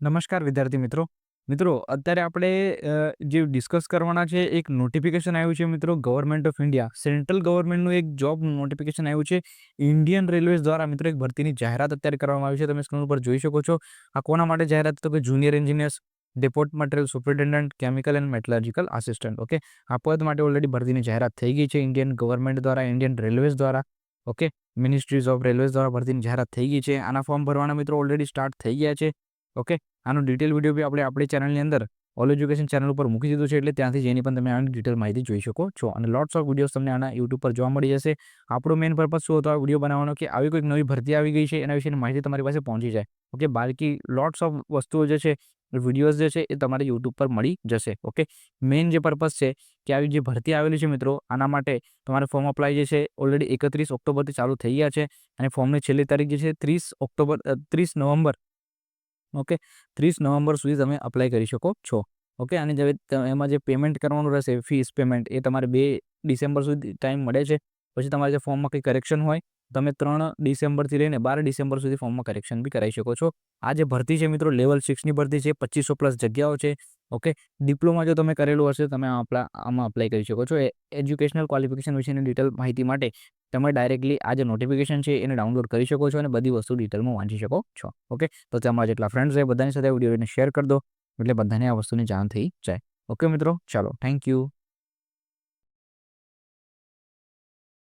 નમસ્કાર, વિદ્યાર્થી મિત્રો. મિત્રો, અત્યારે આપણે જે ડિસ્કસ કરવાના છે, એક નોટિફિકેશન આવ્યું છે મિત્રો ગવર્મેન્ટ ઓફ ઇન્ડિયા સેન્ટ્રલ ગવર્મેન્ટનું એક જોબ નોટિફિકેશન આવ્યું છે. ઇન્ડિયન રેલવેઝ દ્વારા મિત્રો એક ભરતીની જાહેરાત અત્યારે કરવામાં આવી છે. તમે સ્ક્રીન ઉપર જોઈ શકો છો. આ કોના માટે જાહેરાત? તો કે junior engineers depot material superintendent chemical and metallurgical assistant okay આ પદ માટે ઓલરેડી ભરતીની જાહેરાત થઈ ગઈ છે. ઇન્ડિયન ગવર્મેન્ટ દ્વારા ઇન્ડિયન રેલવેઝ દ્વારા. ઓકે મિનિસ્ટ્રીઝ ઓફ રેલવેઝ દ્વારા ભરતીની જાહેરાત થઈ ગઈ છે. આના ફોર્મ ભરવાના મિત્રો ઓલરેડી સ્ટાર્ટ થઈ ગયા છે. ઓકે? આનો ડિટેલ વીડિયો બી આપણે આપણી ચેનલની અંદર ઓલ એજ્યુકેશન ચેનલ ઉપર મૂકી દીધું છે, એટલે ત્યાંથી જેની પણ તમે આની ડિટેલ માહિતી જોઈ શકો છો. અને લોટ્સ ઓફ વિડીયોઝ તમને આના યુટ્યુબ પર જોવા મળી જશે. આપણો મેઇન પર્પઝ શું હતો આ વીડિયો બનાવવાનો? કે આવી કોઈક નવી ભરતી આવી ગઈ છે, એના વિશેની માહિતી તમારી પાસે પહોંચી જાય. ઓકે? બાકી લોટ્સ ઓફ વસ્તુઓ જે છે વિડીયોઝ જે છે, એ તમારે યુટ્યુબ પર મળી જશે. ઓકે? મેઇન જે પર્પઝ છે કે આવી જે ભરતી આવેલી છે મિત્રો, આના માટે તમારે ફોર્મ અપ્લાય જે છે ઓલરેડી એકત્રીસ ઓક્ટોબરથી ચાલુ થઈ ગયા છે. અને ફોર્મની છેલ્લી તારીખ જે છે, ત્રીસ ઓક્ટોબર ત્રીસ નવેમ્બર ઓકે? ત્રીસ નવેમ્બર સુધી તમે અપ્લાય કરી શકો છો. ઓકે? અને જે એમાં જે પેમેન્ટ કરવાનું રહેશે ફીસ પેમેન્ટ એ તમારે બે ડિસેમ્બર સુધી ટાઈમ મળે છે. પછી તમારે જે ફોર્મમાં કંઈ કરેક્શન હોય, તમે ત્રણ ડિસેમ્બરથી લઈને બાર ડિસેમ્બર સુધી ફોર્મમાં કરેક્શન બી કરાવી શકો છો. આ જે ભરતી છે મિત્રો લેવલ સિક્સની ભરતી છે, પચીસો પ્લસ જગ્યાઓ છે. ઓકે? ડિપ્લોમા જો તમે કરેલું હશે, તમે આમાં અપ્લાય કરી શકો છો. એજ્યુકેશનલ ક્વોલિફિકેશન વિશેની ડિટેલ માહિતી માટે તમે ડાયરેક્ટલી આ જે નોટિફિકેશન છે એને ડાઉનલોડ કરી શકો છો અને બધી વસ્તુ ડિટેલમાં વાંચી શકો છો. ઓકે તો તમારા જેટલા ફ્રેન્ડ્સ છે બધાની સાથે વિડીયોને શેર કરી દો. એટલે બધાને આ વસ્તુની જાણ થઈ જાય. ઓકે મિત્રો? ચાલો થેન્ક યુ